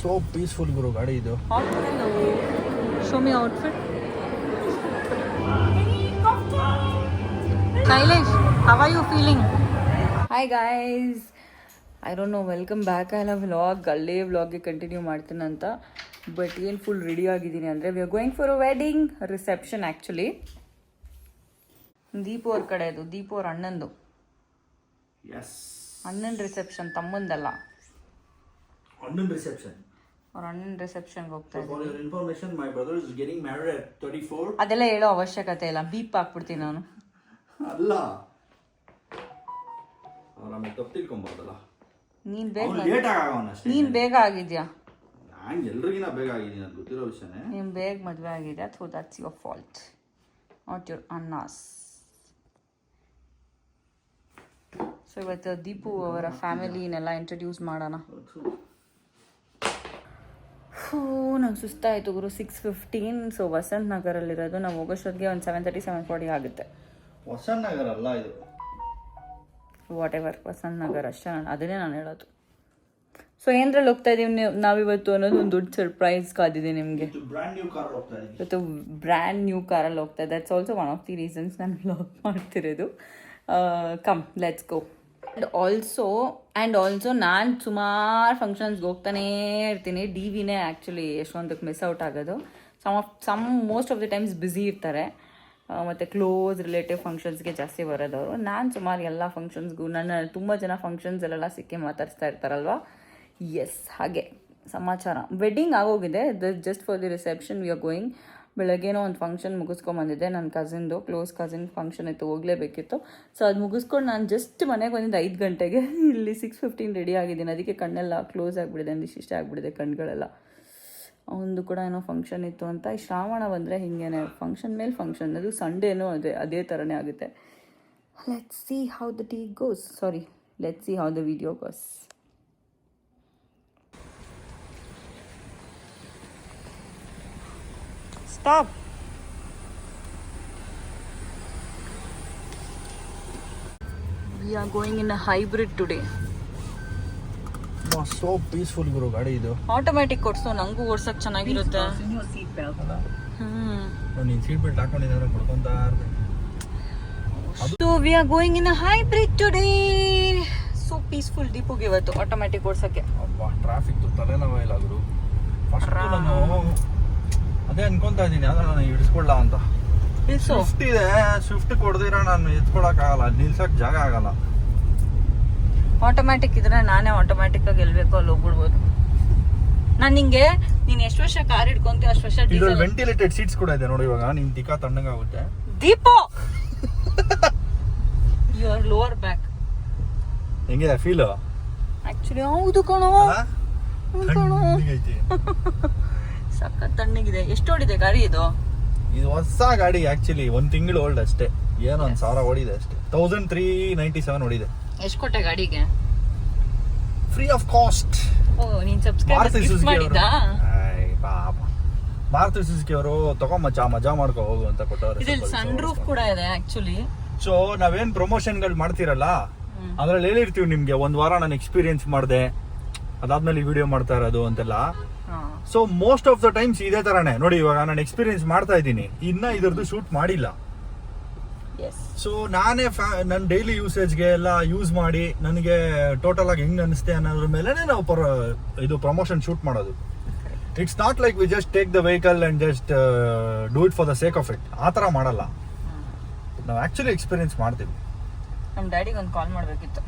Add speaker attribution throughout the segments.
Speaker 1: So peaceful ಗುರು ಗಾಡಿ ಇದು.
Speaker 2: Show me outfit outfit. Kailash, are you feeling feeling? Guys guys. I don't know welcome back I love vlog ಅಲ್ಲೇ ವ್ಲಾಗ್ಗೆ continue ಮಾಡ್ತೀನಿ ಅಂತ. But ಏನು ಫುಲ್ ರೆಡಿ ಆಗಿದ್ದೀನಿ ಅಂದರೆ we are going for a wedding reception actually Deepu ಅವ್ರ ಕಡೆ ಅದು. ದೀಪು ಅವ್ರ ಅಣ್ಣಂದು. ಅಣ್ಣನ ರಿಸೆಪ್ಷನ್ ತಮ್ಮಂದಲ್ಲ.
Speaker 1: ಅಣ್ಣನ್ ರಿಸೆಪ್ಷನ್
Speaker 2: ಅವ್ರ ಅಣ್ಣನ ರಿಸೆಪ್ಷನ್ಗೆ ಹೋಗ್ತಾ ಇದ್ದೀನಿ. ಅದೆಲ್ಲ ಹೇಳೋ ಅವಶ್ಯಕತೆ ಇಲ್ಲ. ಬೀಪ್ ಹಾಕ್ಬಿಡ್ತೀನಿ ನಾನು.
Speaker 1: ಅಲ್ಲ. ತಪ್ಪು ತಿಳ್ಕೊಂಬಾರ್ದಲ್ಲ.
Speaker 2: ನೀನ್ ಬೇಗ
Speaker 1: ಅವ್ನು ಲೇಟ್ ಆಗೋಣ ಅಷ್ಟೇ.
Speaker 2: ನೀನ್ ಬೇಗ ಆಗಿದ್ಯಾ?
Speaker 1: ನಾನು ಎಲ್ರಿಗಿನ ಬೇಗ ಆಗಿದ್ದೀನಿ ಅದು ಗೊತ್ತಿರೋ ವಿಷಯನೇ.
Speaker 2: ನೀನ್ ಬೇಗ ಮದುವೆ ಆಗಿದೆ ಅಥವಾ that's your fault not your ಅನ್ನಾಸ್ so ಇವತ್ತು ದೀಪು ಅವರ ಫ್ಯಾಮಿಲಿನೆಲ್ಲ ಇಂಟ್ರೊಡ್ಯೂಸ್ ಮಾಡೋಣ. ಹೂ ನಂಗೆ ಸುಸ್ತಾಯಿತು ಗುರು. ಸಿಕ್ಸ್ ಫಿಫ್ಟೀನ್ ಸೊ ವಸಂತ ನಗರಲ್ಲಿರೋದು. ನಾವು ಹೋಗೋಷ್ಟೊತ್ತಿಗೆ ಒಂದು ಸೆವೆನ್ ತರ್ಟಿ ಸೆವೆನ್ ಫಾರ್ಟಿ ಆಗುತ್ತೆ.
Speaker 1: ವಸಂತ ನಗರ ಅಲ್ಲ ಇದು?
Speaker 2: ವಾಟ್ ಎವರ್ ವಸಂತ ನಗರ ಅಷ್ಟೇ ನಾನು ಅದನ್ನೇ ನಾನು ಹೇಳೋದು. ಸೊ ಏನ್ರಲ್ಲಿ ಹೋಗ್ತಾ ಇದೀವಿ ನೀವು ನಾವಿವತ್ತು ಅನ್ನೋದು ಒಂದು ದೊಡ್ಡ ಸರ್ಪ್ರೈಸ್ ಕಾದಿದೆ ನಿಮಗೆ. ಇವತ್ತು ಬ್ರ್ಯಾಂಡ್ ನ್ಯೂ ಕಾರಲ್ಲಿ ಹೋಗ್ತಾ ಇದೆ. That's also one of the reasons ನಾನು ವ್ಲಾಗ್ ಮಾಡ್ತಿರೋದು. Come let's go and also and also ನಾನು ಸುಮಾರು ಫಂಕ್ಷನ್ಸ್ಗೆ ಹೋಗ್ತಾನೇ ಇರ್ತೀನಿ. ಡಿ ವಿನೇ ಆ್ಯಕ್ಚುಲಿ ಎಷ್ಟೊಂದಕ್ಕೆ ಮಿಸ್ ಔಟ್ ಆಗೋದು. Some of some most of the times busy ಇರ್ತಾರೆ. ಮತ್ತು ಕ್ಲೋಸ್ ರಿಲೇಟಿವ್ ಫಂಕ್ಷನ್ಸ್ಗೆ ಜಾಸ್ತಿ ಬರೋದವರು ನಾನು ಸುಮಾರು ಎಲ್ಲ ಫಂಕ್ಷನ್ಸ್ಗೂ ನನ್ನ ತುಂಬ ಜನ ಫಂಕ್ಷನ್ಸಲ್ಲೆಲ್ಲ ಸಿಕ್ಕಿ ಮಾತಾಡಿಸ್ತಾ ಇರ್ತಾರಲ್ವ? ಎಸ್ ಹಾಗೆ. ಸಮಾಚಾರ. ವೆಡ್ಡಿಂಗ್ ಆಗೋಗಿದೆ. Just for the reception we are going ಬೆಳಗ್ಗೆನೋ ಒಂದು ಫಂಕ್ಷನ್ ಮುಗಿಸ್ಕೊಂಬಂದಿದ್ದೆ ನನ್ನ ಕಸಿನ್ದು ಕ್ಲೋಸ್ ಕಸಿನ್ ಫಂಕ್ಷನ್ ಇತ್ತು, ಹೋಗಲೇಬೇಕಿತ್ತು. ಸೊ ಅದು ಮುಗಿಸ್ಕೊಂಡು ನಾನು ಜಸ್ಟ್ ಮನೆಗೆ ಬಂದಿದ್ದು ಐದು ಗಂಟೆಗೆ. ಇಲ್ಲಿ ಸಿಕ್ಸ್ ಫಿಫ್ಟೀನ್ ರೆಡಿ ಆಗಿದ್ದೀನಿ. ಅದಕ್ಕೆ ಕಣ್ಣೆಲ್ಲ ಕ್ಲೋಸ್ ಆಗಿಬಿಡಿದೆ ಇಷ್ಟ ಆಗಿಬಿಡಿದೆ ಕಣ್ಗಳೆಲ್ಲ. ಅವನದು ಕೂಡ ಏನೋ ಫಂಕ್ಷನ್ ಇತ್ತು ಅಂತ. ಈ ಶ್ರಾವಣ ಬಂದರೆ ಹಿಂಗೇನೆ. ಫಂಕ್ಷನ್ ಮೇಲೆ ಫಂಕ್ಷನ್ ಅದು ಸಂಡೇನೂ ಅದೇ ಅದೇ ಥರನೇ ಆಗುತ್ತೆ. Let's see how the tea goes sorry let's see how the video goes stop we are going in a hybrid today
Speaker 1: so peaceful ಗುರು ಗಾಡಿ ಇದು.
Speaker 2: ಆಟೋಮ್ಯಾಟಿಕ್ ಕೊಡ್ಸು ನಂಗೂ ಓಡ್ಸಕ್ ಚೆನ್ನಾಗಿರುತ್ತೆ. ಹ್ಮ್.
Speaker 1: ನೀನು ಸೀಟ್ ಬೆಲ್ಟ್ ಹಾಕೊಂಡಿದ್ದಾರೆ ಕೊಡ್ಕೊಂತ
Speaker 2: so we are going in a hybrid today so peaceful ದೀಪುಗೆ ಇವತ್ತು automatic ಓಡ್ಸಕ್ಕೆ.
Speaker 1: Traffic ತಲೆನೋವ ಇಲ್ಲ ಗುರು. ಫಸ್ಟ್ ನಾನು ಅದೇ ಅನ್ಕೊಂತಾ ಇದೀನಿ ಅದ್ರ ನಾನು ಹಿಡಿಸ್ಕೊಳ್ಳ ಅಂತ. ಸ್ವಿಫ್ಟ್ ಇದೆ ಸ್ವಿಫ್ಟ್ ಕೊಡ್ದಿರ ನಾನು ಎತ್ಕೊಳಕ್ ಆಗಲ್ಲ ನಿಲ್ಸಕ್ ಜಾಗ ಆಗಲ್ಲ.
Speaker 2: ಆಟೋಮ್ಯಾಟಿಕ್ ಇದ್ರೆ ನಾನೇ ಆಟೋಮ್ಯಾಟಿಕ್ ಆಗಿ ಎಲ್ಬೇಕು ಅಲ್ಲಿ ಹೋಗ್ಬಿಡ್ಬೋದು. ನಾನು ನಿಂಗೆ ನೀನ್ ಎಷ್ಟು ವರ್ಷ ಕಾರ್ ಹಿಡ್ಕೊಂತೀಯ ಅಷ್ಟು ವರ್ಷ
Speaker 1: ಇದ್ರಲ್ಲಿ
Speaker 2: ಡೀಸೆಲ್
Speaker 1: ವೆಂಟಿಲೇಟೆಡ್ ಸೀಟ್ಸ್ ಕೂಡ ಇದೆ ನೋಡಿ ಇವಾಗ ನಿನ್ ತಿಕ್ಕ ತಣ್ಣಗಾಗುತ್ತೆ
Speaker 2: ಯು ಯುವರ್ ಲೋವರ್ ಬ್ಯಾಕ್
Speaker 1: ಹೆಂಗಿದೆ ಫೀಲ್
Speaker 2: ಆಕ್ಚುಲಿ ಹೌದು ಕಣೋ. ಕಣೋ. ಸಖತ್ ತಣ್ಣಗಿದೆ. ಎಷ್ಟು ಓಡಿದೆ ಗಾಡಿ ಇದು?
Speaker 1: ಇದು ಹೊಸ ಗಾಡಿ ಆಕ್ಚುಲಿ ಒಂದ್ ತಿಂಗಳು ಓಲ್ಡ್ ಅಷ್ಟೇ. ಏನೋ ಒಂದ್ ಸಾವಿರ ಓಡಿದೆ ಅಷ್ಟೇ. ತೌಸಂಡ್ ತ್ರೀ ನೈಂಟಿ ಸೆವೆನ್ ಓಡಿದೆ.
Speaker 2: ಎಷ್ಟು ಕೊಟ್ಟೆ ಗಾಡಿಗೆ?
Speaker 1: ಫ್ರೀ ಆಫ್ ಕಾಸ್ಟ್
Speaker 2: ಓ ನೀನ್ ಸಬ್ಸ್ಕ್ರೈಬ್ ಮಾಡಿದ್ದಾ?
Speaker 1: ಪಾಪ. ಮಾರುತಿ ಸುಜುಕಿ ಅವರು ತಗೋ ಮಜಾ ಮಜಾ ಮಾಡ್ಕೊ ಹೋಗು ಅಂತ ಕೊಟ್ಟವ್ರೆ
Speaker 2: ಇದ್ರಲ್ಲಿ ಸನ್ ರೂಫ್ ಕೂಡ ಇದೆ ಆಕ್ಚುಲಿ
Speaker 1: ಸೊ ನಾವೇನ್ ಪ್ರಮೋಷನ್ಗಳು ಮಾಡ್ತಿರಲ್ಲ? ಅದ್ರಲ್ಲಿ ಹೇಳಿರ್ತೀವಿ ನಿಮ್ಗೆ ಒಂದ್ ವಾರ ನಾನು ಎಕ್ಸ್ಪೀರಿಯನ್ಸ್ ಮಾಡಿದೆ. ಅದಾದ್ಮೇಲೆ ವಿಡಿಯೋ ಮಾಡ್ತಾ ಇರೋದು ಅಂತೆಲ್ಲ. So most of the times ಇದೇ ತರಾನೇ. ನೋಡಿ ಇವಾಗ ನಾನು ಎಕ್ಸ್ಪೀರಿಯನ್ಸ್ ಮಾಡ್ತಾ ಇದ್ದೀನಿ. ಇನ್ನ ಇದ್ರದ್ದು ಶೂಟ್ ಮಾಡಿಲ್ಲ. ಸೊ ನಾನೇ ನನ್ನ ಡೈಲಿ ಯೂಸೇಜ್ಗೆ ಎಲ್ಲ ಯೂಸ್ ಮಾಡಿ ನನಗೆ ಟೋಟಲ್ ಆಗಿ ಹೆಂಗ್ ಅನಿಸ್ತೆ ಅನ್ನೋದ್ರ ಮೇಲೆ ನಾವು ಪರ ಇದು ಪ್ರಮೋಷನ್ ಶೂಟ್ ಮಾಡೋದು. It's not like we just take the vehicle and just do it for the sake of it ಆ ಥರ ಮಾಡಲ್ಲ. ನಾವು ಆಕ್ಚುಲಿ ಎಕ್ಸ್ಪೀರಿಯನ್ಸ್ ಮಾಡ್ತೀವಿ.
Speaker 2: ನಮ್ಮ ಡ್ಯಾಡಿಗೆ ಒಂದು ಕಾಲ್ ಮಾಡ್ಬೇಕಿತ್ತು.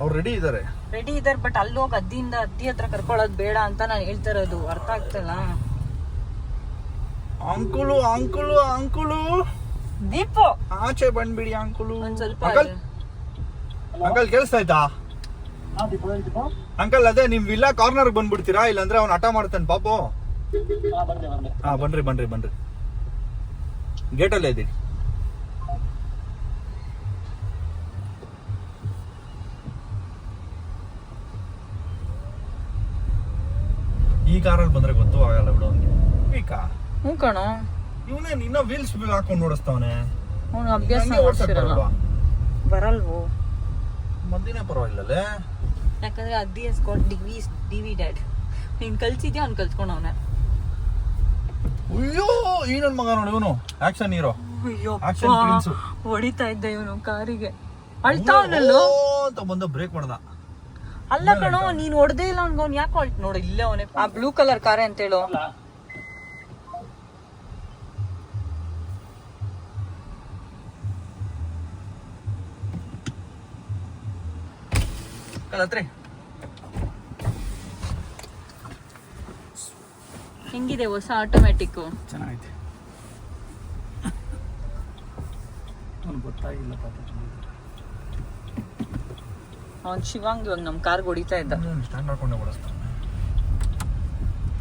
Speaker 1: ಅವ್ರು ರೆಡಿ ಇದ್ದಾರೆ
Speaker 2: ರೆಡಿ ಇದಾರೆ ಬಟ್ ಅಲ್ಲಿ ಹೋಗಿ ಅದ್ದಿಯಿಂದ ಅದ್ದಿ ಹತ್ರ ಕರ್ಕೊಳ್ಳೋದು ಬೇಡ ಅಂತ ನಾನು ಹೇಳ್ತಾ ಇರೋದು. ಅರ್ಥ ಆಗ್ತಲ್ಲ?
Speaker 1: ಅಂಕುಲು ಅಂಕುಲು ಅಂಕುಲು!
Speaker 2: ದೀಪು!
Speaker 1: ಆಚೆ ಬಂದ್ಬಿಡಿ ಅಂಕುಲು.
Speaker 2: ಒಂದ್ ಸ್ವಲ್ಪ
Speaker 1: ಅಂಕಲ್ ಅಂಕಲ್ ಕೇಳಿಸ್ತಾಯ್ತಾ ಅಂಕಲ್ ಅದೇ ನಿಮ್ ವಿಲ್ಲಾ ಕಾರ್ನರ್ ಬಂದ್ಬಿಡ್ತೀರಾ? ಇಲ್ಲಾಂದ್ರೆ ಅವ್ನು ಹಠ ಮಾಡ್ತಾನೆ ಪಾಪು. ಹಾ ಬನ್ರಿ ಬನ್ರಿ ಬನ್ರಿ ಗೇಟಲ್ಲೇ ಇದ್ದೀವಿ ಕಾರಲ್ಲಿ ಬಂದ್ರೆ ಗೊತ್ತು ಆಗಲ್ಲ ಬಿಡು ಅವ್ನಿಗೆ. ಕಾರ್
Speaker 2: ಹ್ಞೂ ಕಣೋ.
Speaker 1: ಇವನೇ ಇನ್ನ ವೀಲ್ಸ್ ಹಾಕೊಂಡು ಓಡಿಸ್ತಾವನೆ.
Speaker 2: ಅವನು ಅಭ್ಯಾಸ ಮಾಡ್ಸಿರಲ್ಲ.
Speaker 1: ಬರಲ್ವಾ? ಮದ್ದಿನೇ ಪರವಾಗಿಲ್ಲಲ್ಲೇ
Speaker 2: ಯಾಕಂದ್ರೆ ಅದ್ದಿ ಎಸ್ ಗಾಟ್ ಡಿವಿ ಡಿ ವಿ ಡ್ಯಾಡ್ ನೀನ್ ಕಲ್ಸಿದ್ಯಾ ಅವ್ನು ಕಲ್ತ್ಕೊಂಡವನೆ
Speaker 1: ಅಯ್ಯೋ ಈ ಮಗ ನೋಡಿ ಇವನು. ಆಕ್ಷನ್ ಹೀರೋ
Speaker 2: ಅಯ್ಯೋ
Speaker 1: ಆಕ್ಷನ್ ಪ್ರಿನ್ಸ್
Speaker 2: ಹೊಡಿತಾ ಇದ್ದ ಇವನು ಕಾರಿಗೆ. ಅಳ್ತಾವನಲ್ಲೋ?
Speaker 1: ಅಂತ ಬಂದ ಬ್ರೇಕ್ ಮಾಡ್ದ.
Speaker 2: ಅಲ್ಲ ಕಣೋ ನೀನ್ ಹೊಡೆದೇ ಇಲ್ಲ ಅವ್ನ್ಗೆ ಅವ್ನ್ ಯಾಕೆ ಹೊಲ್ಟ್ ನೋಡು? ಇಲ್ಲೇ ಅವನೇ ಆ ಬ್ಲೂ ಕಲರ್ ಕಾರೆ ಅಂತ ಹೇಳು?
Speaker 1: ಕಲತ್ರಿ.
Speaker 2: ಹೆಂಗಿದೆ ಹೊಸ ಆಟೋಮ್ಯಾಟಿಕ್
Speaker 3: ಚೆನ್ನಾಗೈತೆ. ಗೊತ್ತಾಗಿಲ್ಲ ಪಾಪ
Speaker 2: ಅವ್ನ್ ಶಿವಾಂಗ್ ಇವಾಗ ನಮ್ ಕಾರ್ ಹೊಡಿತಾ ಇದ್ದ.
Speaker 1: ಸ್ಟ್ಯಾಂಡ್ ಮಾಡ್ಕೊಂಡು ಓಡಿಸ್ತಾನೆ.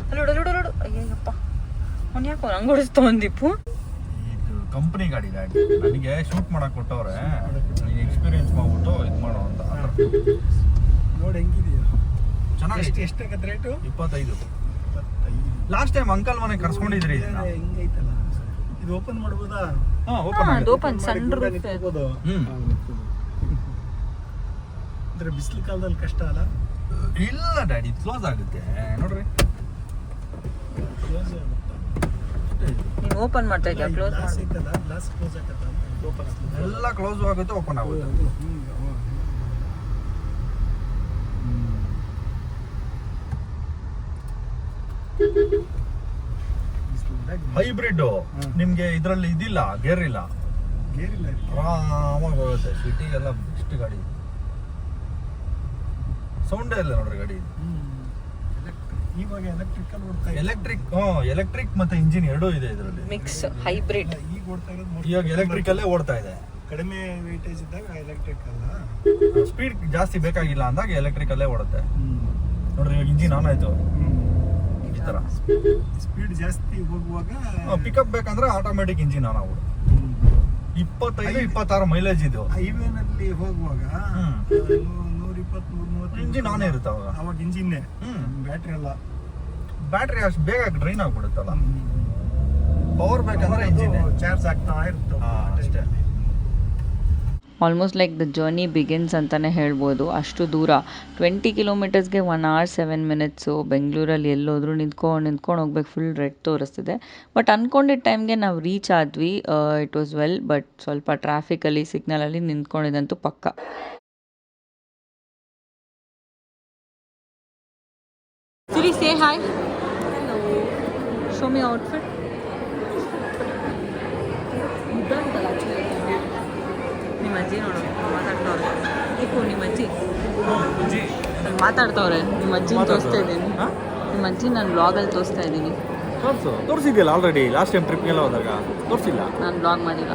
Speaker 2: ಅಲ್ಲಿ ಅಲ್ಲೋಡು ಅಲ್ಲೋಡು ಅಯ್ಯಪ್ಪ ಅವ್ನು ಯಾಕೋ ಹಂಗೆ ಹೊಡಿಸ್ತಾ ಒಂದಿಪ್ಪು
Speaker 1: ಇದು ಕಂಪನಿ ಗಾಡಿ ಗಾಡಿ ನನಗೆ ಶೂಟ್ ಮಾಡಕ್ ಕೊಟ್ಟವ್ರೆ. ನನಗೆ ಎಕ್ಸ್ಪೀರಿಯನ್ಸ್ ಮಾಡ್ಬಿಟ್ಟು ಇದು ಮಾಡೋ ಅಂತ.
Speaker 3: ನೋಡಿ ಹೆಂಗಿದೆಯಾ? ಎಷ್ಟು
Speaker 1: ಚೆನ್ನಾಗಿ
Speaker 3: ಎಷ್ಟಾಗತ್ತೆ ರೇಟು
Speaker 1: ಇಪ್ಪತ್ತೈದು. ಲಾಸ್ಟ್ ಟೈಮ್ ಅಂಕಲ್ ಮನೆ ಕರ್ಸ್ಕೊಂಡಿದ್ರಿ
Speaker 3: ಹಿಂಗೈತಲ್ಲ? ಇದು ಓಪನ್ ಮಾಡ್ಬೋದಾ?
Speaker 1: ಹಾಂ ಓಪನ್
Speaker 2: ಓಪನ್ ಸಣ್ಣ
Speaker 3: ಗುಡ್ಡ ಅಂದ್ರೆ ಬಿಸಿಲು ಕಾಲದಲ್ಲಿ ಕಷ್ಟ ಅಲ್ಲ?
Speaker 1: ಇಲ್ಲ ಡ್ಯಾಡಿ ಕ್ಲೋಸ್ ಆಗುತ್ತೆ. ನೋಡ್ರಿ.
Speaker 3: ಕ್ಲೋಸ್
Speaker 2: ನೀನ್ ಓಪನ್ ಮಾಡ್ತಾ ಇದ್ದೀಯಾ ಕ್ಲೋಸ್
Speaker 3: ಗ್ಲಾಸ್ ಇತ್ತಲ್ಲ ಗ್ಲಾಸ್ ಕ್ಲೋಸ್ ಆಗತ್ತ ಓಪನ್
Speaker 1: ಎಲ್ಲ ಕ್ಲೋಸ್ ಆಗುತ್ತೆ ಓಪನ್ ಆಗುತ್ತೆ. ಹೈಬ್ರಿಡ್. ನಿಮ್ಗೆ ಇದ್ರಲ್ಲಿ ಇದಿಲ್ಲ ಗೇರ್ ಇಲ್ಲ?
Speaker 3: ಗೇರ್ ಇಲ್ಲ ಇದಕ್ಕೆ.
Speaker 1: ಆರಾಮಾಗಿ ಹೋಗುತ್ತೆ. ಎಲ್ಲ ಬೆಸ್ಟ್ ಗಾಡಿ. ಸೌಂಡೇ ಇಲ್ಲ ನೋಡ್ರಿ ಗಾಡಿ.
Speaker 3: ಹ್ಮ್. ಇವಾಗ ಎಲೆಕ್ಟ್ರಿಕಲ್ ಓಡ್ತಾ ಇದೆ.
Speaker 1: ಎಲೆಕ್ಟ್ರಿಕ್ ಎಲೆಕ್ಟ್ರಿಕ್ ಮತ್ತೆ ಇಂಜಿನ್ ಎರಡೂ ಇದೆ ಇದರಲ್ಲಿ.
Speaker 2: ಮಿಕ್ಸ್ ಹೈಬ್ರಿಡ್
Speaker 3: ಈಗ ಓಡ್ತಾ ಇರೋದು
Speaker 1: ಇವಾಗ ಎಲೆಕ್ಟ್ರಿಕ್ ಅಲ್ಲೇ ಓಡ್ತಾ ಇದೆ.
Speaker 3: ಕಡಿಮೆ ವೇಟೇಜ್ ಇದ್ದಾಗ ಎಲೆಕ್ಟ್ರಿಕ್ ಅಲ್ಲ.
Speaker 1: ಸ್ಪೀಡ್ ಜಾಸ್ತಿ ಬೇಕಾಗಿಲ್ಲ ಅಂದಾಗ ಎಲೆಕ್ಟ್ರಿಕ್ ಅಲ್ಲೇ ಓಡುತ್ತೆ. ನೋಡ್ರಿ ಇವಾಗ ಇಂಜಿನ್ ಆನ್ ಆಯ್ತು. ಈ ತರ.
Speaker 3: ಸ್ಪೀಡ್ ಜಾಸ್ತಿ ಹೋಗುವಾಗ
Speaker 1: ಪಿಕಪ್ ಬೇಕಂದ್ರೆ ಆಟೋಮೆಟಿಕ್ ಇಂಜಿನ್ ಆನ್ ಆಗ್ಬೋದು ಇಪ್ಪತ್ತೈದು ಇಪ್ಪತ್ತಾರು ಮೈಲೇಜ್ ಇದು.
Speaker 3: ಹೈವೇನಲ್ಲಿ ಹೋಗುವಾಗ
Speaker 1: Engine on ಇರುತ್ತೆ ಅವಾಗ.
Speaker 3: ಅವಾಗ ಇಂಜಿನ್
Speaker 1: ಹ್ಮ್.
Speaker 3: ಬ್ಯಾಟ್ರಿ ಎಲ್ಲ.
Speaker 1: ಬ್ಯಾಟ್ರಿ ಅಷ್ಟು ಬೇಗ ಡ್ರೈನ್ ಆಗ್ಬಿಡುತ್ತಲ್ಲ? ಪವರ್ ಬೇಕಂದ್ರೆ ಇಂಜಿನ್
Speaker 3: ಚಾರ್ಜ್ ಆಗ್ತಾ ಇರುತ್ತೆ.
Speaker 1: ಅಷ್ಟೇ.
Speaker 2: Almost like the journey begins ಅಂತಲೇ ಹೇಳ್ಬೋದು. ಅಷ್ಟು ದೂರ. ಟ್ವೆಂಟಿ ಕಿಲೋಮೀಟರ್ಸ್ಗೆ ಒನ್ ಅವರ್ ಸೆವೆನ್ ಮಿನಿಟ್ಸು ಬೆಂಗಳೂರಲ್ಲಿ ಎಲ್ಲೋದ್ರೂ ನಿಂತ್ಕೊಂಡು ನಿಂತ್ಕೊಂಡು ಹೋಗ್ಬೇಕು. ಫುಲ್ ರೆಡ್ ತೋರಿಸ್ತಿದೆ. ಬಟ್ ಅಂದ್ಕೊಂಡಿದ್ದ ಟೈಮ್ಗೆ ನಾವು ರೀಚ್ ಆದ್ವಿ. ಇಟ್ ವಾಸ್ ವೆಲ್ ಬಟ್ ಸ್ವಲ್ಪ ಟ್ರಾಫಿಕಲ್ಲಿ ಸಿಗ್ನಲಲ್ಲಿ ನಿಂತ್ಕೊಂಡಿದ್ದಂತೂ ಪಕ್ಕ. Siri say hi show me outfit ನಿಮ್ಮ ಅಜ್ಜಿ ನೋಡು ಮಾತಾಡ್ತವ್ರೆ. ಏಕೋ ನಿಮ್ಮ ಅಜ್ಜಿ ನಿಮ್ಮ ಅಜ್ಜಿ ತೋರಿಸ್ತಾ ಇದ್ದೀನಿ.
Speaker 1: ಹಾ?
Speaker 2: ನಿಮ್ಮ ಅಜ್ಜಿ ನಾನು ಬ್ಲಾಗಲ್ಲಿ ತೋರಿಸ್ತಾ ಇದ್ದೀನಿ.
Speaker 1: ತೋರ್ಸು. ತೋರಿಸಿದ್ಯಲ್ಲ ಆಲ್ರೆಡಿ ಲಾಸ್ಟ್ ಟೈಮ್ ಟ್ರಿಪ್ಗೆಲ್ಲ ಹೋದಾಗ. ತೋರಿಸಿಲ್ಲ?
Speaker 2: ನಾನು ಬ್ಲಾಗ್ ಮಾಡಿಲ್ಲ.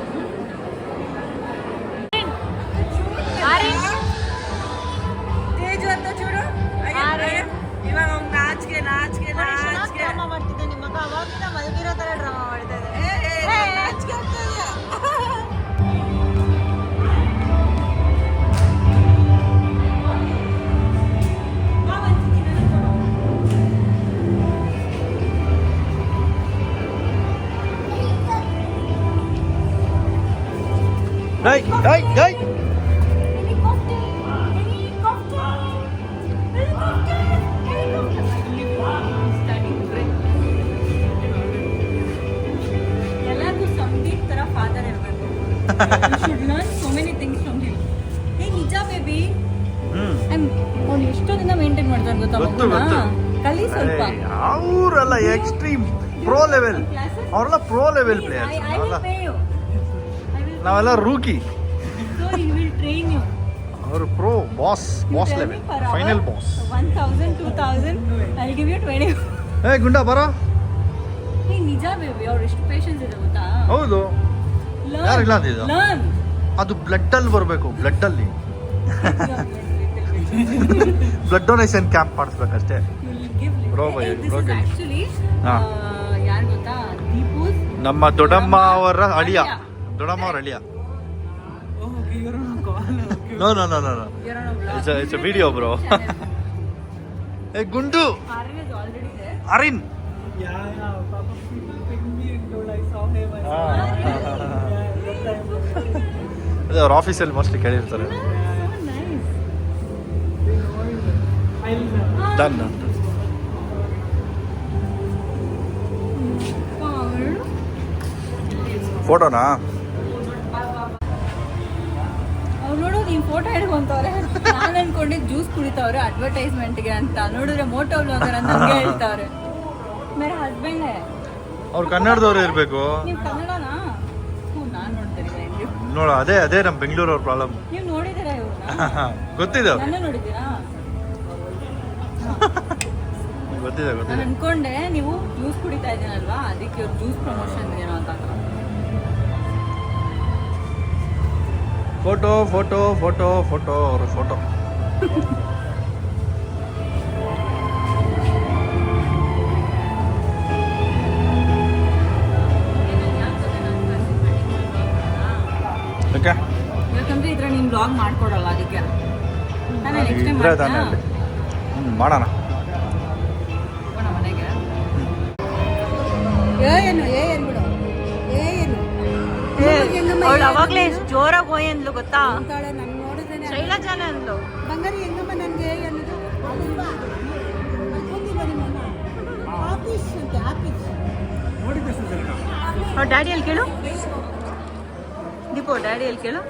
Speaker 1: ಡೈ ಡೈ ಡೈ
Speaker 2: ಎಲ್ಲರಿಗೂ ಸಂದೀಪ್ ತರ ಫಾದರ್ ಇರಬೇಕು should learn so many things from him hey ನಿಜ ಬೇಬಿ
Speaker 1: ಹ್ಮ್
Speaker 2: ಅವ್ನು ಎಷ್ಟೊಂದಿನ ಮೇಂಟೈನ್ ಮಾಡ್ತಾರೆ ಗೊತ್ತಾ
Speaker 1: ಗೊತ್ತು,
Speaker 2: ಮಗುನ?
Speaker 1: ಗೊತ್ತು.
Speaker 2: ಕಲಿ ಸ್ವಲ್ಪ
Speaker 1: ಅವರೆಲ್ಲ ಎಕ್ಸ್ಟ್ರೀಮ್ ಪ್ರೋ ಲೆವೆಲ್
Speaker 2: Classes?
Speaker 1: ಅವರೆಲ್ಲ pro level
Speaker 2: Please,
Speaker 1: players
Speaker 2: I- I will pay you.
Speaker 1: ನಾವೆಲ್ಲ ರೂಕಿ. ಅವರು pro boss boss level final boss
Speaker 2: 1000, 2000, I give you 20.
Speaker 1: ಏ ಗುಂಡ ಬರ.
Speaker 2: ನಿಜ ಬೇಬಿ ಅವ್ರು ಎಷ್ಟು ಪೇಷನ್ಸ್ ಇದೆ ಗೊತ್ತಾ?
Speaker 1: ಹೌದು.
Speaker 2: ಯಾರು
Speaker 1: ಯಾರಿಲ್ಲ ಅಂದಿದ್ದು? ಅದು ಬ್ಲಡ್ ಅಲ್ಲಿ ಬರಬೇಕು ಬ್ಲಡ್ ಅಲ್ಲಿ ಬ್ಲಡ್ ಡೊನೇಷನ್ ಕ್ಯಾಂಪ್ ಮಾಡಿಸ್ಬೇಕಷ್ಟೇ ಬ್ರೋ
Speaker 2: ಬೈ
Speaker 1: ಬ್ರೋ
Speaker 2: uh, ಯಾರು ಗೊತ್ತಾ?
Speaker 1: ನಮ್ಮ ದೊಡ್ಡಮ್ಮ ಅವರ ಅಳಿಯ.
Speaker 2: Doraemon
Speaker 1: Aurelia. Oh, okay, you're on a call. Okay. No, no, no, no, no.
Speaker 2: You're on a vlog.
Speaker 1: It's a, it's a video, bro. hey, Gundu.
Speaker 2: Arin is already there.
Speaker 1: Arin.
Speaker 3: Yeah, yeah. Papa people pinged me and told I saw him. I saw ah. him. yeah, yeah. Our
Speaker 1: office will mostly carry it.
Speaker 2: Yeah, so nice.
Speaker 3: I'll
Speaker 2: done. Done. ஃபோட்டோனா photo ಹಿಡ್ಕೊಂತವ್ರೆ. ನಾನು ಅನ್ಕೊಂಡಿದ್ juice ಕುಡಿತವ್ರೆ ಅಡ್ವರ್ಟೈಸ್ಮೆಂಟ್ಗೆ ಅಂತ. ನೋಡಿದ್ರೆ Moto blogger ಅಂತ ಹಂಗೆ ಹೇಳ್ತಾವ್ರೆ ಮೇರೆ ಹಸ್ಬೆಂಡೇ
Speaker 1: ಅವ್ರು ಕನ್ನಡದವ್ರು ಇರಬೇಕು.
Speaker 2: ನೀವು ಕನ್ನಡನಾ? ಹ್ಞೂ ನಾನು ನೋಡ್ತೀನಿ
Speaker 1: ನೋಡ ಅದೇ ಅದೇ ನಮ್ಮ ಬೆಂಗಳೂರವ್ರ ಪ್ರಾಬ್ಲಮ್
Speaker 2: ನೀವು ನೋಡಿದ್ದೀರಾ
Speaker 1: ಗೊತ್ತಿದೆ
Speaker 2: ನನ್ನ ನೋಡಿದ್ದೀರಾ?
Speaker 1: ಗೊತ್ತಿದೆ ಗೊತ್ತಿದೆ.
Speaker 2: ಅನ್ಕೊಂಡೆ ನೀವು ಜ್ಯೂಸ್ ಕುಡಿತಾ ಇದ್ದೀನಲ್ವಾ? ಅದಕ್ಕೆ ಇವ್ರು ಜ್ಯೂಸ್ ಪ್ರಮೋಷನ್ ಏನೋ ಅಂತ.
Speaker 1: ಫೋಟೋ ಫೋಟೋ ಫೋಟೋ ಫೋಟೋ ಅವ್ರ ಫೋಟೋ ಓಕೆ
Speaker 2: ಯಾಕಂದ್ರೆ ಇದ್ರ ನೀನು ಬ್ಲಾಗ್ ಮಾಡ್ಕೊಡಲ್ಲ ಅದಕ್ಕೆ. ನಾನು ನೆಕ್ಸ್ಟ್ ಟೈಮ್
Speaker 1: ಇದ್ರೆ ಹ್ಞೂ ಮಾಡೋಣ.
Speaker 2: ಮನೆಗೆ.
Speaker 4: ಏನು
Speaker 2: ಅವಳು ಅವಾಗಲೇ ಜೋರಾಗಿ ಹೋಯ್ ಅಂದ್ಲು ಗೊತ್ತಾ?
Speaker 4: ಅಂತಾಳೆ ನಾನು ನೋಡಿದ್ರೆ
Speaker 2: ಶೈಲಜಾನೆ ಅಂದ್ಲು.
Speaker 4: ಬಂಗಾರಿ ಹೆಂಗಮ್ಮ ನನಗೆ? ಅನ್ನೋದು ಆಫೀಸ್ ಅಂತೆ ಆಫೀಸ್.
Speaker 2: ಅವ್ರ ಡ್ಯಾಡಿ ಅಲ್ಲಿ ಕೇಳು. ದೀಪು ಡ್ಯಾಡಿ ಅಲ್ಲಿ ಕೇಳು.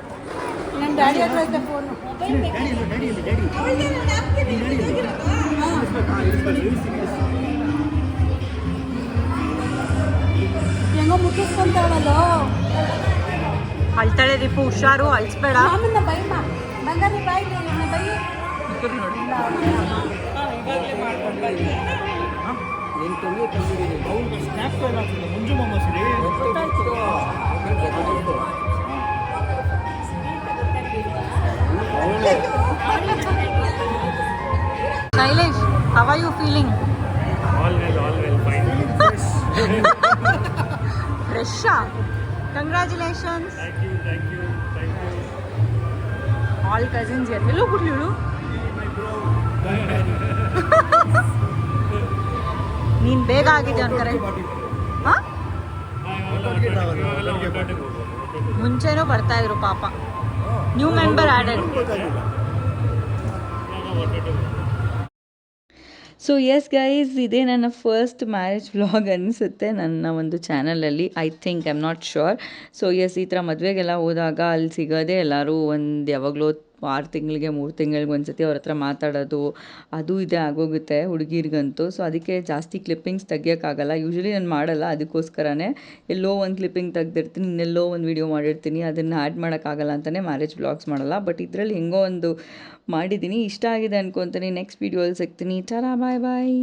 Speaker 4: ನನ್ನ ಡ್ಯಾಡಿ ಹತ್ರ ಐತೆ ಫೋನು ಹೆಂಗೋ ಮುಟ್ಟಿಸ್ಕೊಂತಾಳಲ್ಲ
Speaker 2: ಅಳ್ತಾಳೆ ದೀಪು ಹುಷಾರು ಅಳ್ಸ್ಬೇಡ.
Speaker 4: ಮಾಮನ್ನ ಬೈಮ ಬಂಗಾರಿ ಬಾಯಿ bye
Speaker 2: Shailesh how are you feeling
Speaker 3: All well, all well, fine.
Speaker 2: Fresh congratulations
Speaker 3: thank you thank you thank you
Speaker 2: all cousins ಎಲ್ಲೋ ಬಿಡ್ಲಿಳು ನೀನ್ ಬೇಗ ಆಗಿದೆ ಅಂತಾರೆ ಮುಂಚೆನೂ ಬರ್ತಾ ಇದ್ರು ಪಾಪ. New member added so yes guys ಇದೇ ನನ್ನ ಫಸ್ಟ್ ಮ್ಯಾರೇಜ್ ವ್ಲಾಗ್ ಅನಿಸುತ್ತೆ ನನ್ನ ಒಂದು ಚಾನಲಲ್ಲಿ I think I am not sure so yes ಈ ಥರ ಮದುವೆಗೆಲ್ಲ ಹೋದಾಗ ಅಲ್ಲಿ ಸಿಗೋದೇ ಎಲ್ಲರೂ ಒಂದು ಯಾವಾಗಲೂ ಆರು ತಿಂಗಳಿಗೆ, ಮೂರು ತಿಂಗಳಿಗೆ ಒಂದು ಸತಿ ಅವ್ರ ಹತ್ರ ಮಾತಾಡೋದು, ಅದು ಇದೇ ಆಗೋಗುತ್ತೆ ಹುಡುಗಿರಿಗಂತೂ. ಸೊ ಅದಕ್ಕೆ ಜಾಸ್ತಿ ಕ್ಲಿಪ್ಪಿಂಗ್ಸ್ ತೆಗಿಯೋಕ್ಕಾಗಲ್ಲ. ಯೂಶ್ವಲಿ ನಾನು ಮಾಡಲ್ಲ, ಅದಕ್ಕೋಸ್ಕರನೇ ಎಲ್ಲೋ ಒಂದು ಕ್ಲಿಪ್ಪಿಂಗ್ ತೆಗ್ದಿರ್ತೀನಿ, ಇನ್ನೆಲ್ಲೋ ಒಂದು ವೀಡಿಯೋ ಮಾಡಿರ್ತೀನಿ. ಅದನ್ನು ಆ್ಯಡ್ ಮಾಡೋಕ್ಕಾಗಲ್ಲ ಅಂತಲೇ ಮ್ಯಾರೇಜ್ ಬ್ಲಾಗ್ಸ್ ಮಾಡಲ್ಲ. ಬಟ್ ಇದರಲ್ಲಿ ಹೆಂಗೋ ಒಂದು ಮಾಡಿದ್ದೀನಿ. ಇಷ್ಟ ಆಗಿದೆ ಅನ್ಕೊತೀನಿ. ನೆಕ್ಸ್ಟ್ ವೀಡಿಯೋಲ್ಲಿ ಸಿಗ್ತೀನಿ. ಟರಾ ಬಾಯ್ ಬಾಯ್